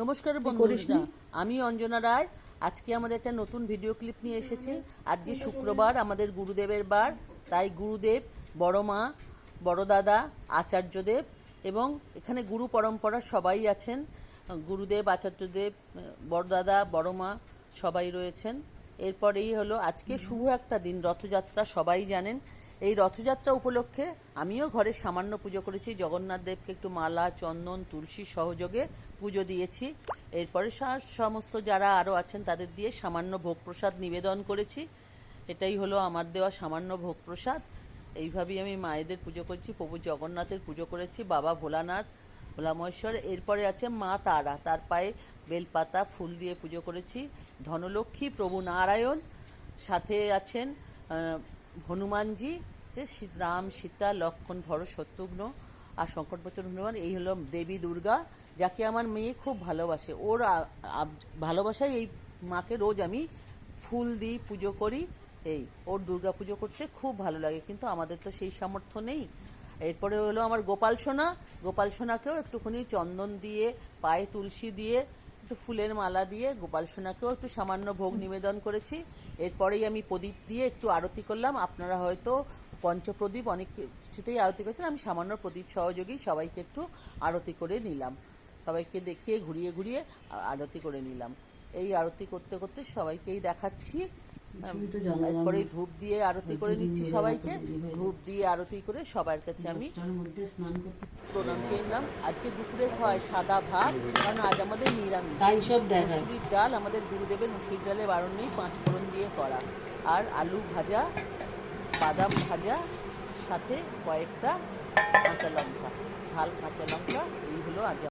নমস্কার বন্ধুরা আমি অঞ্জনা রায়। আজকে আমাদের একটা নতুন ভিডিও ক্লিপ নিয়ে এসেছি। আজকে শুক্রবার আমাদের গুরুদেবের বার। তাই গুরুদেব বড় মা বড় দাদা আচার্যদেব এবং এখানে গুরু পরম্পরা সবাই আছেন। গুরুদেব আচার্যদেব বড় দাদা বড় মা সবাই রয়েছেন। এরপরেই হলো আজকে শুভ একটা দিন রথযাত্রা সবাই জানেন। এই রথযাত্রা উপলক্ষে আমিও ঘরে সামান্য পুজো করেছি। জগন্নাথ দেবকে একটু মালা, চন্দন, তুলসী সহযোগে পুজো দিয়েছি। এরপরে সমস্ত যারা আরও আছেন তাদের দিয়ে সামান্য ভোগ প্রসাদ নিবেদন করেছি। এটাই হলো আমার দেওয়া সামান্য ভোগ প্রসাদ এইভাবেই আমি মায়েদের পুজো করছি, প্রভু জগন্নাথের পুজো করেছি, বাবা ভোলানাথ, ভোলামহেশ্বর। এরপরে আছে মা তারা, তার পায়ে বেলপাতা, ফুল দিয়ে পুজো করেছি। ধনলক্ষ্মী প্রভু নারায়ণ, সাথে আছেন হনুমানজি, যে রাম, সীতা, লক্ষণ, ভরত, শত্রুঘ্ন আর সংকটবচন হনুমান, এই হলো দেবী দুর্গা, যাকে আমার মেয়ে খুব ভালোবাসে। ওর ভালোবাসায় এই মাকে রোজ আমি ফুল দিই, পুজো করি। এই, ওর দুর্গা পুজো করতে খুব ভালো লাগে, কিন্তু আমাদের তো সেই সামর্থ্য নেই। এরপরে হলো আমার গোপাল সোনা। গোপাল সোনাকেও একটুখানি চন্দন দিয়ে, পায়ে তুলসী দিয়ে একটু ফুলের মালা দিয়ে গোপাল সোনাকেও একটু সামান্য ভোগ নিবেদন করেছি। এরপরেই আমি প্রদীপ দিয়ে একটু আরতি করলাম। আপনারা হয়তো পঞ্চপ্রদীপ অনেক কিছুতেই আরতি করেছেন। আমি সামান্য প্রদীপ সহযোগী সবাইকে একটু আরতি করে নিলাম। সবাইকে দেখিয়ে ঘুরিয়ে ঘুরিয়ে আরতি করে নিলাম। এই আরতি করতে করতে সবাইকেই দেখাচ্ছি। তুমি এরপরে ধূপ দিয়ে আরতি করে নিচ্ছি সবাইকে। ধূপ দিয়ে আরতি করে সবার কাছে আমি প্রণাম চেয়েলাম আজকে দুপুরে খাওয়ায় সাদা ভাত কারণ আজ আমাদের নিরামিষ। তাই সব মুসুরির ডাল আমাদের গুরুদেবের মুসুরির ডালে বারণ নেই পাঁচ ফোড়ন দিয়ে করা। আর আলু ভাজা বাদাম ভাজা সাথে কয়েকটা কাঁচা লঙ্কা ঝাল কাঁচা লঙ্কা এই হলো আজ